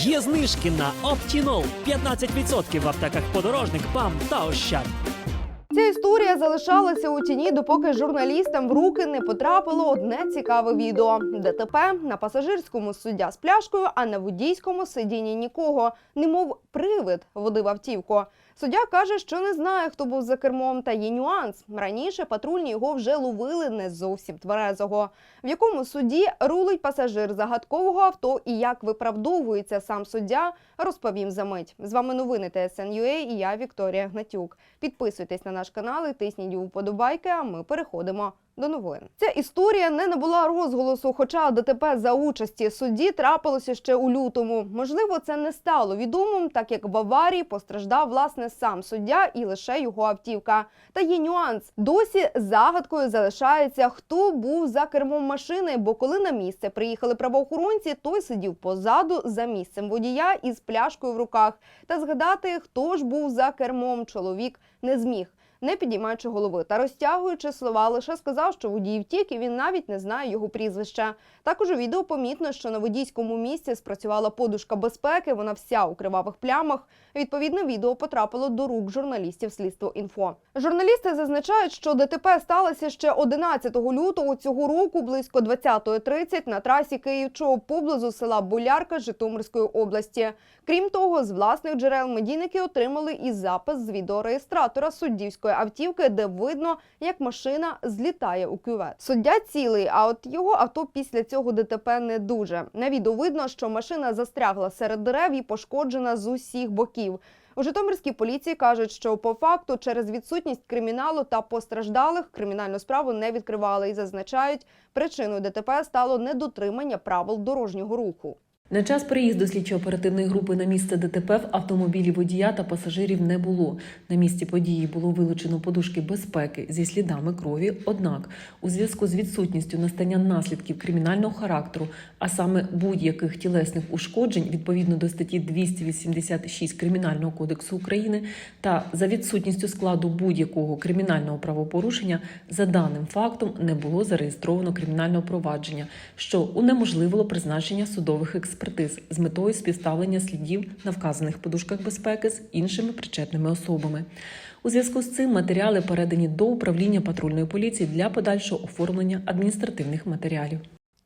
Є знижки на Оптінол 15% в аптеках подорожник, ПАМ та Ощад. Ця історія залишалася у тіні, допоки журналістам в руки не потрапило одне цікаве відео. ДТП на пасажирському суддя з пляшкою, а на водійському сидінні нікого, немов привид водив автівку. Суддя каже, що не знає, хто був за кермом, та є нюанс. Раніше патрульні його вже ловили не зовсім тверезого. В якому суді рулить пасажир загадкового авто і як виправдовується сам суддя, розповім за мить. З вами новини ТСНЮА і я Вікторія Гнатюк. Підписуйтесь на наш канал і тисніть вподобайки, а ми переходимо до новин. Ця історія не набула розголосу, хоча ДТП за участі судді трапилося ще у лютому. Можливо, це не стало відомим, так як в аварії постраждав власне сам суддя і лише його автівка. Та є нюанс. Досі загадкою залишається, хто був за кермом машини, бо коли на місце приїхали правоохоронці, той сидів позаду за місцем водія із пляшкою в руках. Та згадати, хто ж був за кермом, чоловік не зміг. Не підіймаючи голови та розтягуючи слова, лише сказав, що водій втік, і він навіть не знає його прізвища. Також у відео помітно, що на водійському місці спрацювала подушка безпеки. Вона вся у кривавих плямах. Відповідне відео потрапило до рук журналістів слідство інфо. Журналісти зазначають, що ДТП сталося ще 11 лютого цього року, близько 20.30 на трасі Київ-Чоп поблизу села Болярка Житомирської області. Крім того, з власних джерел медійники отримали і запис з відеореєстратора суддівської автівки, де видно, як машина злітає у кювет. Суддя цілий, а от його авто після цього ДТП не дуже. На відео видно, що машина застрягла серед дерев і пошкоджена з усіх боків. У Житомирській поліції кажуть, що по факту через відсутність криміналу та постраждалих кримінальну справу не відкривали і зазначають, причиною ДТП стало недотримання правил дорожнього руху. На час приїзду слідчо-оперативної групи на місце ДТП в автомобілі водія та пасажирів не було. На місці події було вилучено подушки безпеки зі слідами крові. Однак, у зв'язку з відсутністю настання наслідків кримінального характеру, а саме будь-яких тілесних ушкоджень відповідно до статті 286 Кримінального кодексу України та за відсутністю складу будь-якого кримінального правопорушення, за даним фактом не було зареєстровано кримінального провадження, що унеможливило призначення судових експертиз з метою співставлення слідів на вказаних подушках безпеки з іншими причетними особами. У зв'язку з цим матеріали передані до управління патрульної поліції для подальшого оформлення адміністративних матеріалів.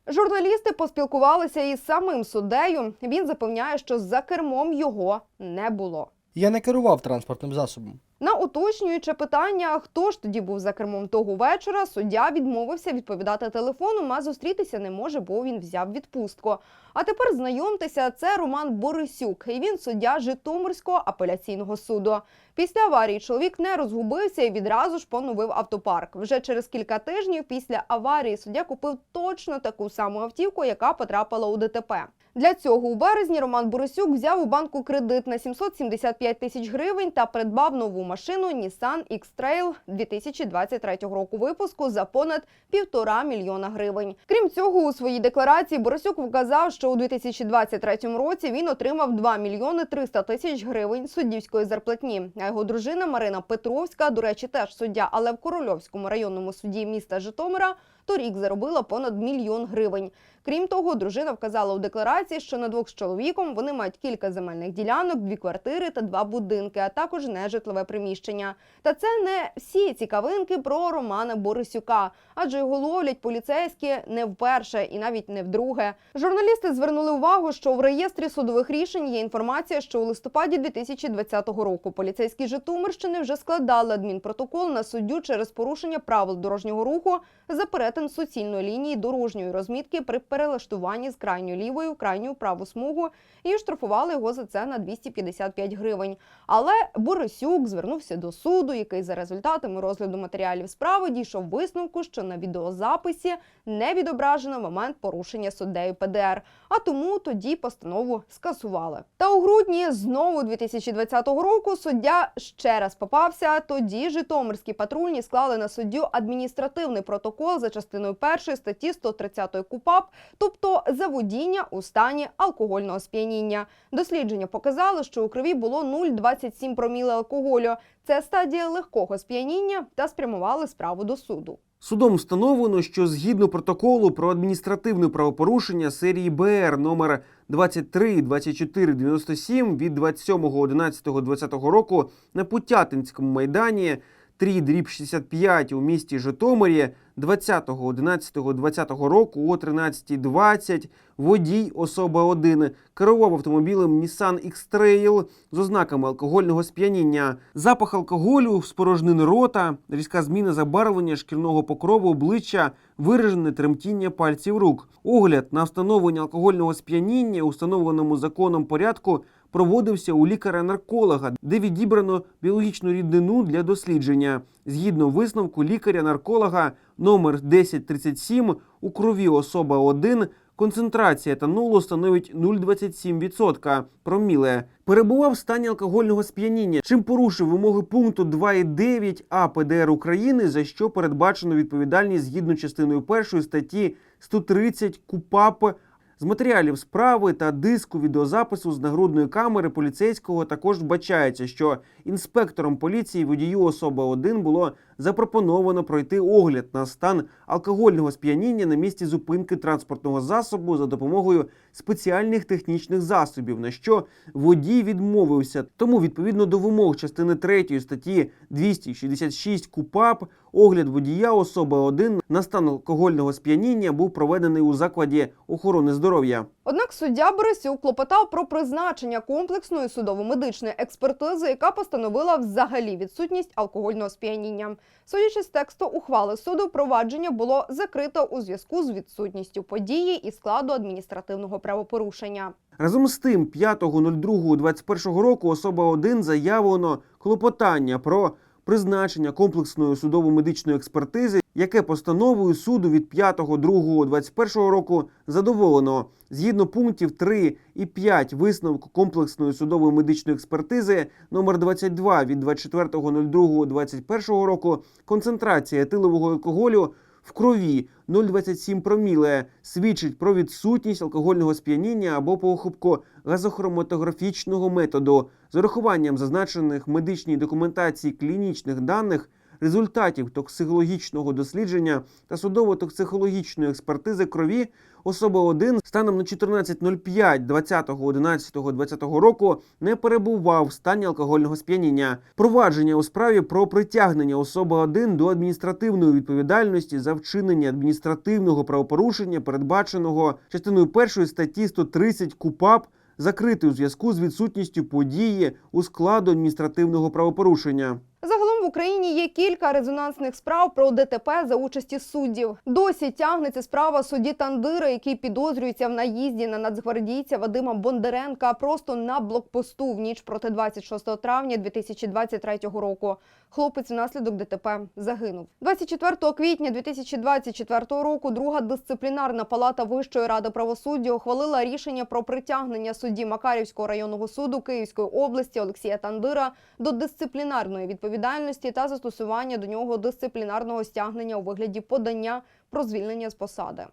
Журналісти поспілкувалися із самим суддею. Він запевняє, що за кермом його не було. Я не керував транспортним засобом. На уточнююче питання, хто ж тоді був за кермом того вечора, суддя відмовився відповідати телефоном, а зустрітися не може, бо він взяв відпустку. А тепер знайомтеся, це Роман Борисюк, і він суддя Житомирського апеляційного суду. Після аварії чоловік не розгубився і відразу ж поновив автопарк. Вже через кілька тижнів після аварії суддя купив точно таку саму автівку, яка потрапила у ДТП. Для цього у березні Роман Борисюк взяв у банку кредит на 775 тисяч гривень та придбав нову машину Nissan X-Trail 2023 року випуску за понад півтора мільйона гривень. Крім цього, у своїй декларації Борисюк вказав, що у 2023 році він отримав 2 мільйони 300 тисяч гривень суддівської зарплатні. А його дружина Марина Петровська, до речі, теж суддя, але в Корольовському районному суді міста Житомира торік заробила понад мільйон гривень. Крім того, дружина вказала у декларації, що на двох з чоловіком вони мають кілька земельних ділянок, дві квартири та два будинки, а також нежитлове приміщення. Та це не всі цікавинки про Романа Борисюка, адже його ловлять поліцейські не вперше і навіть не вдруге. Журналісти звернули увагу, що в реєстрі судових рішень є інформація, що у листопаді 2020 року поліцейські Житомирщини вже складали адмінпротокол на суддю через порушення правил дорожнього руху за перетин суцільної лінії дорожньої розмітки при перелаштуванні з крайньої лівої в крайню праву смугу і штрафували його за це на 255 гривень. Але Борисюк звернувся до суду, який за результатами розгляду матеріалів справи дійшов висновку, що на відеозаписі не відображено момент порушення суддею ПДР. А тому тоді постанову скасували. Та у грудні знову 2020 року суддя ще раз попався. Тоді Житомирські патрульні склали на суддю адміністративний протокол за частиною першої статті 130 КУПАП, тобто за водіння у стані алкогольного сп'яніння. Дослідження показало, що у крові було 0,27 проміли алкоголю. Це стадія легкого сп'яніння та спрямували справу до суду. Судом встановлено, що згідно протоколу про адміністративне правопорушення серії БР номер 23 24 97 від 27.11.2020 року на Путятинському майдані 3 дріб 65 у місті Житомирі 20.11.2020 року о 13.20 водій особа 1 керував автомобілем Nissan X-Trail з ознаками алкогольного сп'яніння. Запах алкоголю, спорожнини рота, різка зміна забарвлення шкірного покрову обличчя, виражене тремтіння пальців рук. Огляд на встановлення алкогольного сп'яніння у встановленому законом порядку проводився у лікаря-нарколога, де відібрано біологічну ріднину для дослідження. Згідно висновку лікаря-нарколога номер 1037 у крові особа 1 концентрація етанолу становить 0,27% проміле. Перебував в стані алкогольного сп'яніння, чим порушив вимоги пункту 2.9 А ПДР України, за що передбачено відповідальність згідно частиною 1 статті 130 КУПАП з матеріалів справи та диску відеозапису з нагрудної камери поліцейського також вбачається, що інспектором поліції водію особа 1 було запропоновано пройти огляд на стан алкогольного сп'яніння на місці зупинки транспортного засобу за допомогою спеціальних технічних засобів, на що водій відмовився. Тому відповідно до вимог частини 3 статті 266 КУПАП огляд водія особа 1 на стан алкогольного сп'яніння був проведений у закладі охорони здоров'я. Однак суддя Борисюк клопотав про призначення комплексної судово-медичної експертизи, яка постановила взагалі відсутність алкогольного сп'яніння. Судячи з тексту ухвали суду, провадження було закрито у зв'язку з відсутністю події і складу адміністративного правопорушення. Разом з тим, 5.02.21 року особа 1 заявлено клопотання про призначення комплексної судово-медичної експертизи, яке постановою суду від 5.02.21 року задоволено. Згідно пунктів 3 і 5 висновку комплексної судової медичної експертизи номер 22 від 24.02.21 року концентрація етилового алкоголю в крові. 0,27 проміле. Свідчить про відсутність алкогольного сп'яніння або похибку газохроматографічного методу. З урахуванням зазначених медичній документації клінічних даних, результатів токсикологічного дослідження та судово-токсикологічної експертизи крові особа 1 станом на 14.05 20.11.2020 року не перебував в стані алкогольного сп'яніння. Провадження у справі про притягнення особи 1 до адміністративної відповідальності за вчинення адміністративного правопорушення, передбаченого частиною 1 статті 130 КУПАП, закритий у зв'язку з відсутністю події у складу адміністративного правопорушення. Загалом в Україні є кілька резонансних справ про ДТП за участі суддів. Досі тягнеться справа судді Тандира, який підозрюється в наїзді на нацгвардійця Вадима Бондаренка просто на блокпосту в ніч проти 26 травня 2023 року. Хлопець внаслідок ДТП загинув. 24 квітня 2024 року друга дисциплінарна палата Вищої ради правосуддя ухвалила рішення про притягнення судді Макарівського районного суду Київської області Олексія Тандира до дисциплінарної відповідальності та застосування до нього дисциплінарного стягнення у вигляді подання про звільнення з посади.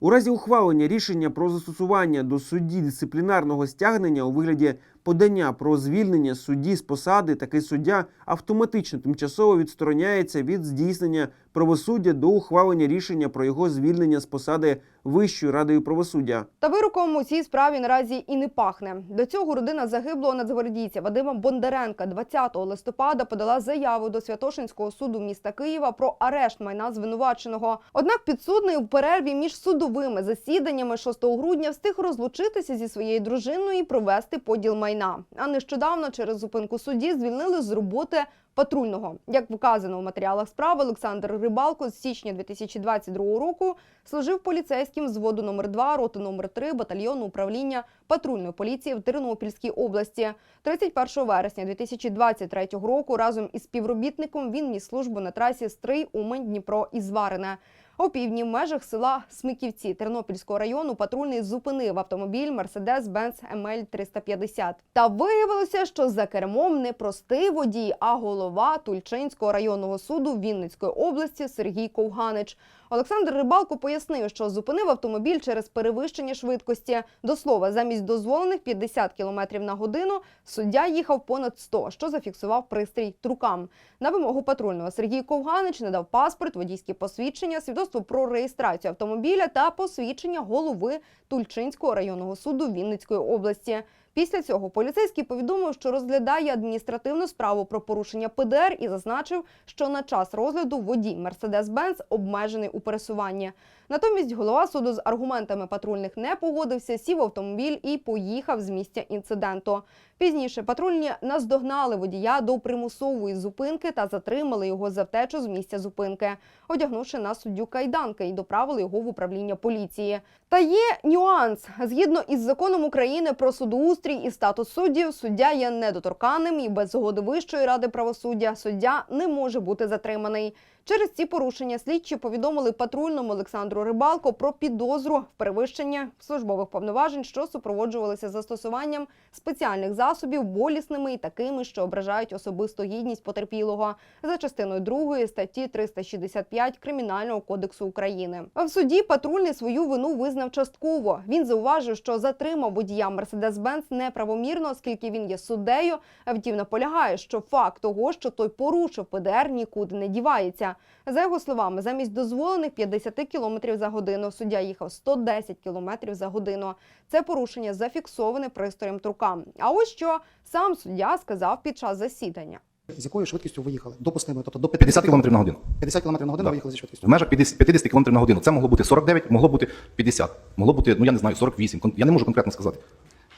У разі ухвалення рішення про застосування до судді дисциплінарного стягнення у вигляді подання про звільнення судді з посади, такий суддя автоматично тимчасово відстороняється від здійснення правосуддя до ухвалення рішення про його звільнення з посади Вищою радою правосуддя. Та вироком у цій справі наразі і не пахне. До цього родина загиблого нацгвардійця Вадима Бондаренка 20 листопада подала заяву до Святошинського суду міста Києва про арешт майна звинуваченого. Однак підсудний у перерві між судовими засіданнями 6 грудня встиг розлучитися зі своєю дружиною і провести поділ майна. А нещодавно через зупинку судді звільнили з роботи патрульного. Як вказано в матеріалах справи, Олександр Рибалко з січня 2022 року служив поліцейським взводу номер 2 роти номер 3 батальйону управління патрульної поліції в Тернопільській області. 31 вересня 2023 року разом із співробітником він ніс службу на трасі Стрий Умань Дніпро і Зварине. У півдні в межах села Смиківці Тернопільського району патрульний зупинив автомобіль Mercedes-Benz ML 350. Та виявилося, що за кермом не простий водій, а голова Тульчинського районного суду Вінницької області Сергій Ковганич. Олександр Рибалко пояснив, що зупинив автомобіль через перевищення швидкості. До слова, замість дозволених 50 км на годину суддя їхав понад 100, що зафіксував пристрій трукам. На вимогу патрульного Сергій Ковганич надав паспорт, водійські посвідчення, свідоцтво про реєстрацію автомобіля та посвідчення голови Тульчинського районного суду Вінницької області. Після цього поліцейський повідомив, що розглядає адміністративну справу про порушення ПДР і зазначив, що на час розгляду водій Mercedes-Benz обмежений у пересуванні. Натомість голова суду з аргументами патрульних не погодився, сів автомобіль і поїхав з місця інциденту. Пізніше патрульні наздогнали водія до примусової зупинки та затримали його за втечу з місця зупинки, одягнувши на суддю кайданки і доправили його в управління поліції. Та є нюанс. Згідно із законом України про судоустрій і статус суддів, суддя є недоторканним і без згоди Вищої ради правосуддя суддя не може бути затриманий. Через ці порушення слідчі повідомили патрульному Олександру Рибалко про підозру в перевищенні службових повноважень, що супроводжувалися застосуванням спеціальних засобів болісними і такими, що ображають особисту гідність потерпілого за частиною 2 статті 365 Кримінального кодексу України. В суді патрульний свою вину визнав частково. Він зауважив, що затримав водія Mercedes-Benz неправомірно, оскільки він є суддею. Втім, наполягає, що факт того, що той порушив ПДР, нікуди не дівається. За його словами, замість дозволених 50 км за годину суддя їхав 110 км за годину. Це порушення зафіксоване пристроєм трукам. А ось що сам суддя сказав під час засідання. З якою швидкістю ви їхали? Допустимо, тобто до 50 км на годину. 50 км на годину Да. ви їхали зі швидкістю. В межах 50 50 км на годину. Це могло бути 49, могло бути 50, могло бути, ну я не знаю, 48. Я не можу конкретно сказати.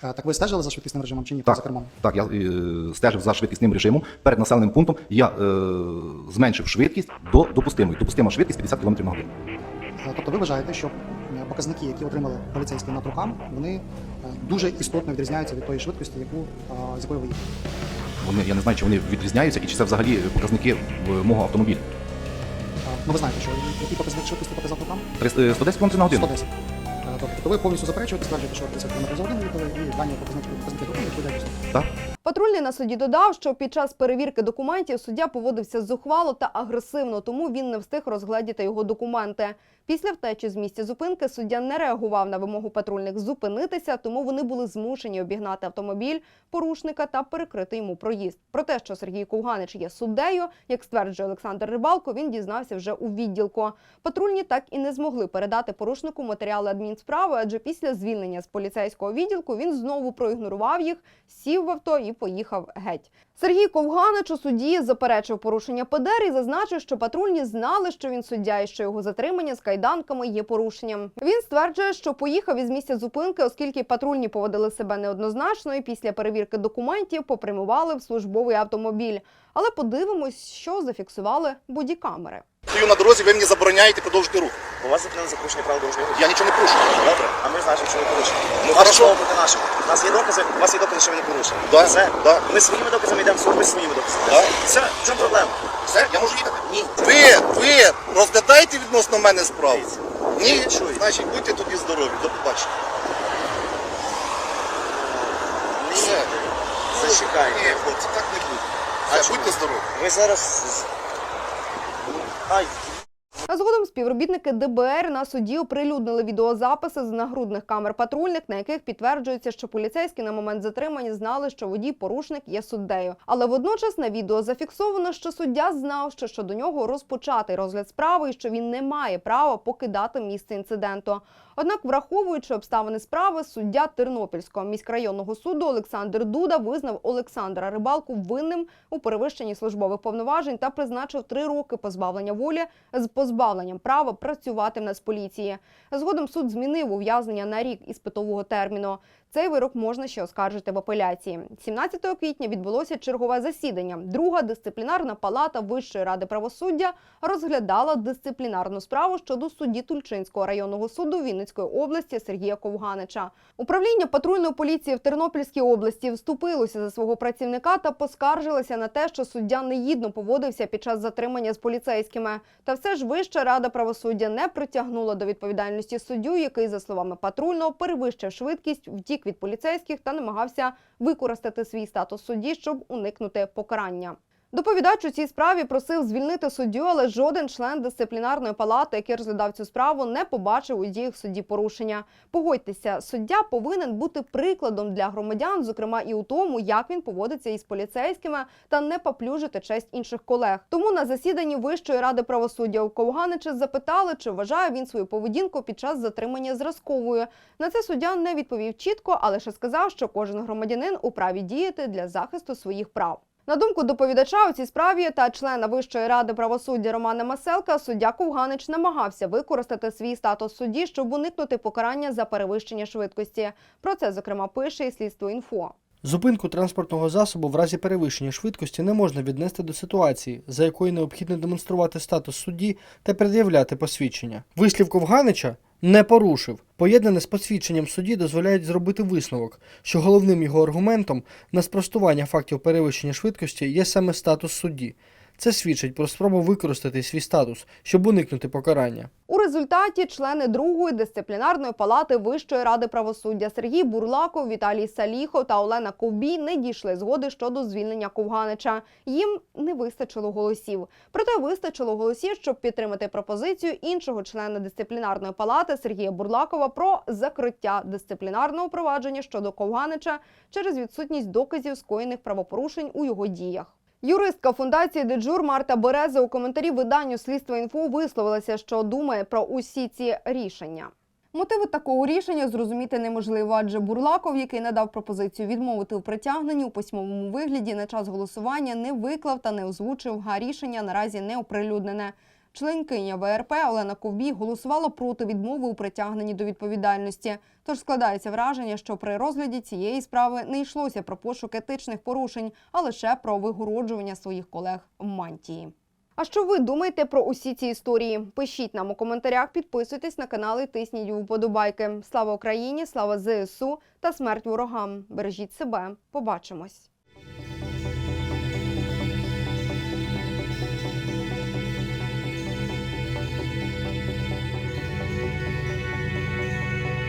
Е, Так ви стежили за швидкісним режимом чи ні? Так, За кермом? так, я е, стежив за швидкісним режимом. Перед населеним пунктом я е, зменшив швидкість до допустимої. Допустима швидкість 50 км на годину. Е, Тобто ви вважаєте, що показники, які отримали поліцейські над рукам, вони е, дуже істотно відрізняються від тої швидкості, яку, е, з якою ви їхали. Вони, я не знаю, чи вони відрізняються і чи це взагалі показники е, мого автомобіля. Е, Ну ви знаєте, що який показник швидкості показав рукам? 300, е, 110 км на годину. 110. Е, Тобто ви повністю заперечуєте, стверджуєте, що 50 км за годину їхали, і дані показники показники рукам відповідають. Так? Патрульний на суді додав, що під час перевірки документів суддя поводився зухвало та агресивно, тому він не встиг розгледіти його документи. Після втечі з місця зупинки суддя не реагував на вимогу патрульних зупинитися, тому вони були змушені обігнати автомобіль порушника та перекрити йому проїзд. Про те, що Сергій Ковганич є суддею, як стверджує Олександр Рибалко, він дізнався вже у відділку. Патрульні так і не змогли передати порушнику матеріали адмінсправи, адже після звільнення з поліцейського відділку він знову проігнорував їх, сів в авто і поїхав геть. Сергій Ковганич у суді заперечив порушення ПДР і зазначив, що патрульні знали, що він суддя і що його затримання з кайданками є порушенням. Він стверджує, що поїхав із місця зупинки, оскільки патрульні поводили себе неоднозначно і після перевірки документів попрямували в службовий автомобіль. Але подивимось, що зафіксували бодікамери. Стою на дорозі, ви мені забороняєте продовжити рух. У вас зупинили за порушення правил дорожнього руху. Я нічого не порушую. Добре, а ми знаємо, що ви порушили. Ну, Ваше хорошо. слово проти нашого. У нас є докази, у вас є докази, що ви не порушили. Да, Все. да. Ми своїми доказами йдемо в суд, ви своїми доказами. Да. Все, в чому проблема? Все, я можу їхати? Ні. Ви, ви розглядаєте відносно мене справу? Ні? Я чую. Значить, будьте тоді здорові. До побачення. Ні. Зачекайте. Ні, хлопці, так не буде. Все, будьте здорові. Ви зараз... Ай, А згодом співробітники ДБР на суді оприлюднили відеозаписи з нагрудних камер патрульних, на яких підтверджується, що поліцейські на момент затримання знали, що водій порушник є суддею. Але водночас на відео зафіксовано, що суддя знав, що щодо нього розпочатий розгляд справи і що він не має права покидати місце інциденту. Однак, враховуючи обставини справи, суддя Тернопільського міськрайонного суду Олександр Дуда визнав Олександра Рибалку винним у перевищенні службових повноважень та призначив три роки позбавлення волі з позбавленням права працювати в Нацполіції. Згодом суд змінив ув'язнення на рік із питового терміну. Цей вирок можна ще оскаржити в апеляції. 17 квітня відбулося чергове засідання. Друга дисциплінарна палата Вищої ради правосуддя розглядала дисциплінарну справу щодо судді Тульчинського районного суду Вінницької області Сергія Ковганича. Управління патрульної поліції в Тернопільській області вступилося за свого працівника та поскаржилося на те, що суддя негідно поводився під час затримання з поліцейськими. Та все ж Вища рада правосуддя не притягнула до відповідальності суддю, який, за словами патрульного, перевищив швидкість, втік від поліцейських та намагався використати свій статус судді, щоб уникнути покарання. Доповідач у цій справі просив звільнити суддю, але жоден член дисциплінарної палати, який розглядав цю справу, не побачив у діях судді порушення. Погодьтеся, суддя повинен бути прикладом для громадян, зокрема і у тому, як він поводиться із поліцейськими та не поплюжити честь інших колег. Тому на засіданні Вищої ради правосуддя у Ковганича запитали, чи вважає він свою поведінку під час затримання зразковою. На це суддя не відповів чітко, а лише сказав, що кожен громадянин у праві діяти для захисту своїх прав. На думку доповідача у цій справі та члена Вищої ради правосуддя Романа Маселка, суддя Ковганич намагався використати свій статус судді, щоб уникнути покарання за перевищення швидкості. Про це зокрема пише і слідство інфо. Зупинку транспортного засобу в разі перевищення швидкості не можна віднести до ситуації, за якою необхідно демонструвати статус судді та пред'являти посвідчення. Вислів Ковганича не порушив. Поєднане з посвідченням судді дозволяють зробити висновок, що головним його аргументом на спростування фактів перевищення швидкості є саме статус судді. Це свідчить про спробу використати свій статус, щоб уникнути покарання. У результаті члени другої дисциплінарної палати Вищої ради правосуддя Сергій Бурлаков, Віталій Саліхов та Олена Ковбій не дійшли згоди щодо звільнення Ковганича. Їм не вистачило голосів. Проте вистачило голосів, щоб підтримати пропозицію іншого члена дисциплінарної палати Сергія Бурлакова про закриття дисциплінарного провадження щодо Ковганича через відсутність доказів скоєних правопорушень у його діях. Юристка фундації Деджур Марта Береза у коментарі виданню Слідства інфо висловилася, що думає про усі ці рішення. Мотиви такого рішення зрозуміти неможливо, адже Бурлаков, який надав пропозицію відмовити у притягненні у письмовому вигляді на час голосування, не виклав та не озвучив, а рішення наразі не оприлюднене. Членкиня ВРП Олена Ковбій голосувала проти відмови у притягненні до відповідальності. Тож складається враження, що при розгляді цієї справи не йшлося про пошук етичних порушень, а лише про вигороджування своїх колег в мантії. А що ви думаєте про усі ці історії? Пишіть нам у коментарях, підписуйтесь на канал і тисніть вподобайки. Слава Україні, слава ЗСУ та смерть ворогам. Бережіть себе. Побачимось.